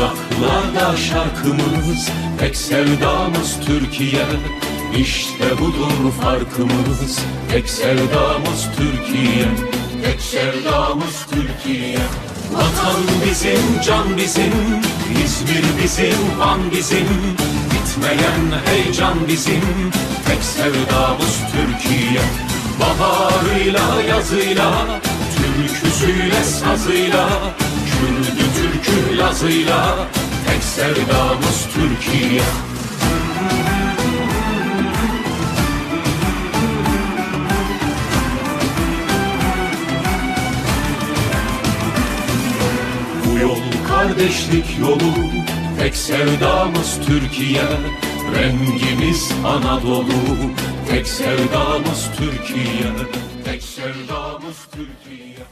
Dudaklarda şarkımız Tek sevdamız Türkiye. İşte budur farkımız Tek sevdamız Türkiye. Tek sevdamız Türkiye. Vatan bizim, can bizim İzmir bizim, Van bizim. Bitmeyen heyecan bizim Tek sevdamız Türkiye. Baharıyla, yazıyla Türküsüyle, sazıyla Kürdü türkü lazıyla Tek sevdamız Türkiye. Bu yol kardeşlik yolu Tek sevdamız Türkiye. Rengimiz Anadolu Tek sevdamız Türkiye. Tek sevdamız Türkiye